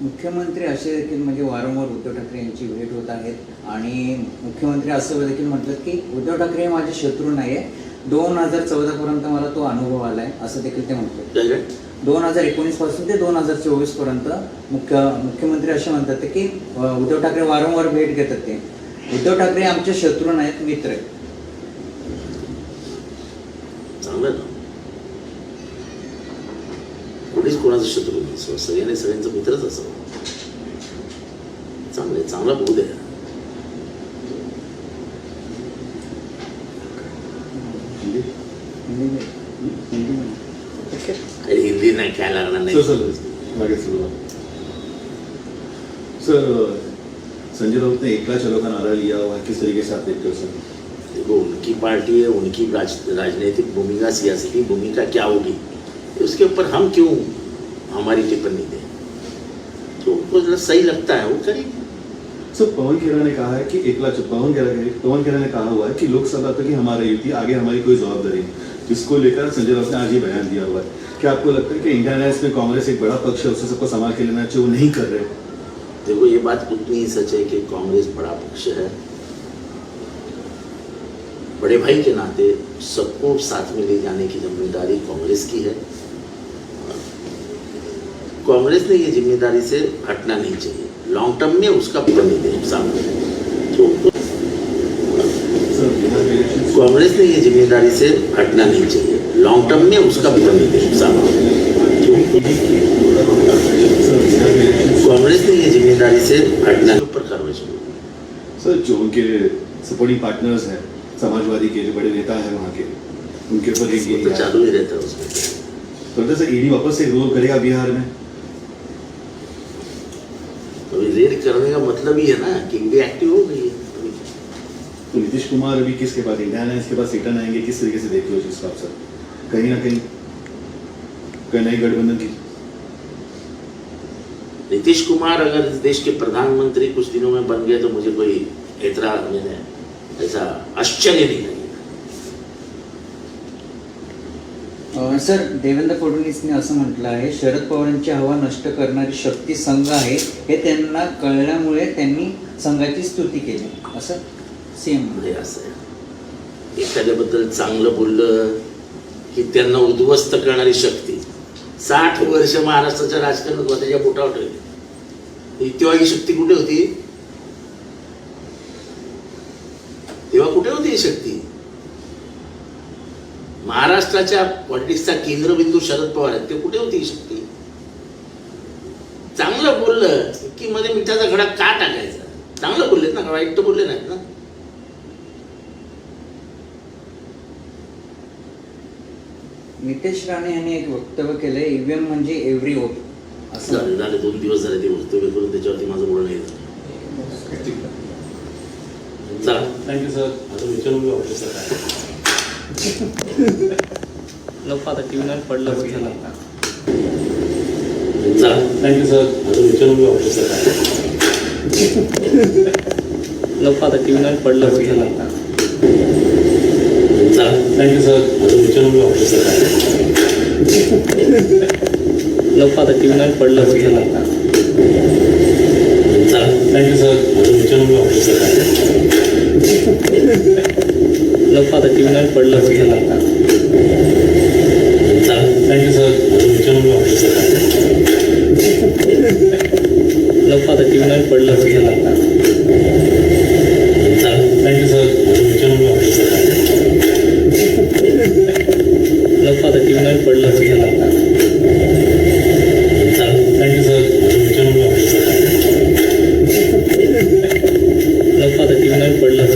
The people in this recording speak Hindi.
मुख्यमंत्री असे देखील म्हणजे वारंवार उद्धव ठाकरे यांची भेट होत आहेत. आणि मुख्यमंत्री असं देखील म्हटलं की उद्धव ठाकरे हे माझे शत्रू नाही आहे दोन हजार चौदापर्यंत मला तो अनुभव आला आहे असं देखील ते म्हटले दोन हजार एकोणीसपासून ते दोन हजार चोवीसपर्यंत मुख्य मुख्यमंत्री असे म्हणतात की उद्धव ठाकरे वारंवार भेट घेतात ते. उद्धव ठाकरे आमचे शत्रू नाहीत मित्र आहेत. चांगलं ना कोणीच शत्रू नसो सगळ्यांनी सगळ्यांचा मित्रच असावं चांगलं चांगला बोध आहे हिंदी- नाही काय लागणार सर नाही सर संजय राउत ने एकला चलो का नारा लिया हुआ है किस तरीके से आप देखते हो सर देखो उनकी पार्टी है उनकी राज, राजनीतिक भूमिका सियासी भूमिका क्या होगी उसके ऊपर हम क्यों हमारी टिप्पणी दें। तो उनको जरा सही लगता है वो करेंगे सर पवन खेरा ने कहा है कि एकला पवन खेरा पवन खेरा ने कहा हुआ है कि लोकसभा तक ही हमारा युति आगे हमारी कोई जवाबदारी नहीं। जिसको लेकर संजय राउत ने आज ये बयान दिया हुआ है। क्या आपको लगता है कि इंडिया अलायंस में कांग्रेस एक बड़ा पक्ष है उसे सबको संभाल के लेना चाहिए वो नहीं कर रहे? देखो ये बात उतनी ही सच है कि कांग्रेस बड़ा पक्ष है। बड़े भाई के नाते सबको साथ में ले जाने की ज़िम्मेदारी कांग्रेस की है। कांग्रेस ने ये ज़िम्मेदारी से हटना नहीं चाहिए। लॉन्ग टर्म में उसका नुकसान तो इलेक्शन कांग्रेस ने ये ज़िम्मेदारी से हटना नहीं चाहिए। लॉन्ग टर्म में उसका सर बिहार के इलेक्शन कांग्रेस ने ये ज़िम्मेदारी से हटना ऊपर कार्रवाई शुरू। सर जो उनके सपोर्टिंग पार्टनर्स हैं समाजवादी के जो बड़े नेता हैं वहाँ के उनके ऊपर एक तो चालू ही रहता है उसमें। तो सर ईडी वापस से रोल करेगा बिहार में? अभी रेड करने का मतलब ही है ना कि ईडी एक्टिव हो गई है तो नीतीश कुमार अभी किसके पास इंडिया अलायंस के पास रिटर्न आएँगे किस तरीके से देखते हो जिस हिसाब से? कहीं ना कहीं कहीं नई गठबंधन की नीतीश कुमार अगर इस देश के प्रधानमंत्री कुछ दिनों में बन गए तो मुझे कोई एतराज़ मैंने ऐसा आश्चर्य नहीं लगेगा सर देवेंद्र फडणवीसने असं म्हटलं आहे शरद पवारांची हवा नष्ट करणारी शक्ती संघ आहे हे त्यांना कळल्यामुळे त्यांनी संघाची स्तुती केली. असं सीएम म्हणजे असं आहे. एखाद्याबद्दल चांगलं बोललं की त्यांना उद्ध्वस्त करणारी शक्ती. साठ वर्ष महाराष्ट्राच्या राजकारणात त्याच्या बोटावर ठेवली. तेव्हा ही शक्ती कुठे होती? तेव्हा कुठे होती ही शक्ती? महाराष्ट्राच्या पॉलिटिक्सचा केंद्रबिंदू शरद पवार आहेत ते कुठे होती ही शक्ती चांगलं बोललं की मध्ये मिठाचा घडा का टाकायचा? चांगलं बोललेत ना वाईट तर बोलले नाहीत ना. नितेश राणे यांनी एक वक्तव्य केलंय ईव्हीएम म्हणजे एव्हरी वोट. असं. झाले दोन दिवस झाले ते वक्तव्य करून त्याच्यावरती माझं बोलणं चला. थँक्यू सर आता विचारून घेऊ काय नको आता टी व्हीवर पडलं बघितलं चला. थँक्यू सर आता विचारून काय नको आता टी व्हीवर पडलं बघितलं चला. थँक्यू सर आता विचारून काय नको आता टी व्हीवर पडलं बघितलं चला. थँक्यू सर आता विचारून घेऊ आता जीवनात पडलं थँक्यू सर तुमच्या आता जीवनात पडलं थँक्यू सर तुमच्या आता जीवनात पडलं थँक्यू सर आता जीवनात पडलं